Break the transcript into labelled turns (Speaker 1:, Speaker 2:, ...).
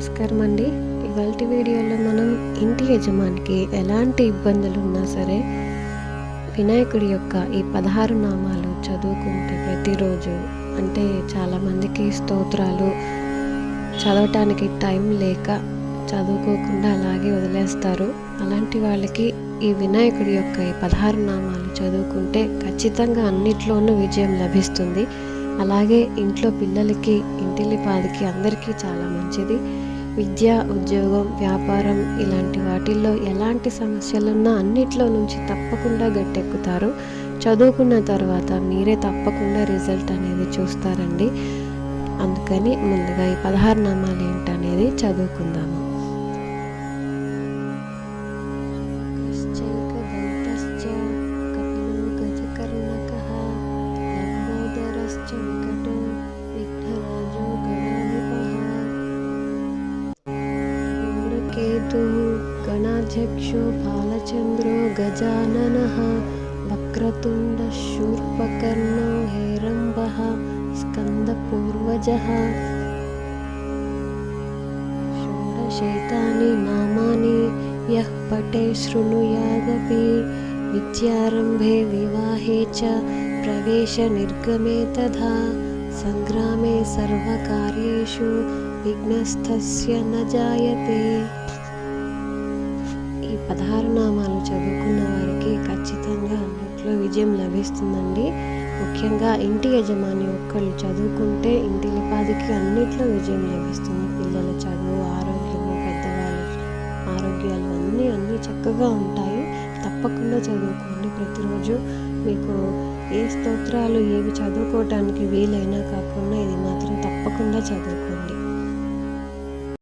Speaker 1: నమస్కారం అండి. ఇవాళ వీడియోలో మనం ఇంటి యజమానికి ఎలాంటి ఇబ్బందులు ఉన్నా సరే వినాయకుడి యొక్క ఈ పదహారు నామాలు చదువుకుంటే ప్రతిరోజు అంటే చాలామందికి స్తోత్రాలు చదవటానికి టైం లేక చదువుకోకుండా అలాగే వదిలేస్తారు. అలాంటి వాళ్ళకి ఈ వినాయకుడి యొక్క ఈ పదహారు నామాలు చదువుకుంటే ఖచ్చితంగా అన్నిట్లోనూ విజయం లభిస్తుంది. అలాగే ఇంట్లో పిల్లలకి ఇంటిల్లిపాదికి అందరికీ చాలా మంచిది. విద్య ఉద్యోగం వ్యాపారం ఇలాంటి వాటిల్లో ఎలాంటి సమస్యలున్నా అన్నిట్లో నుంచి తప్పకుండా గట్టెక్కుతారు. చదువుకున్న తర్వాత మీరే తప్పకుండా రిజల్ట్ అనేది చూస్తారండి. అందుకని ముందుగా ఈ పదహారు నామాలు ఏంటనేది చదువుకుందాము. केतुः गणाध्यक्षो बालचन्द्रो गजाननः वक्रतुण्डशूर्पकर्णैरम्भः स्कन्दपूर्वजः। षोडशेतानि नामानि यः पटे शृणुयादपि विद्यारम्भे विवाहे च प्रवेशनिर्गमे तथा सङ्ग्रामे सर्वकार्येषु विघ्नस्थस्य न जायते। పదహారు నామాలు చదువుకున్న వారికి ఖచ్చితంగా అన్నిట్లో విజయం లభిస్తుందండి. ముఖ్యంగా ఇంటి యజమాని ఒక్కళ్ళు చదువుకుంటే ఇంటి లిపాదికి అన్నిట్లో విజయం లభిస్తుంది. పిల్లల చదువు ఆరోగ్యము పెద్దవాళ్ళ ఆరోగ్యాలు అన్నీ అన్నీ చక్కగా ఉంటాయి. తప్పకుండా చదువుకోండి. ప్రతిరోజు మీకు ఏ స్తోత్రాలు ఏవి చదువుకోవటానికి వీలైనా కాకుండా ఇది మాత్రం తప్పకుండా చదువుకోండి.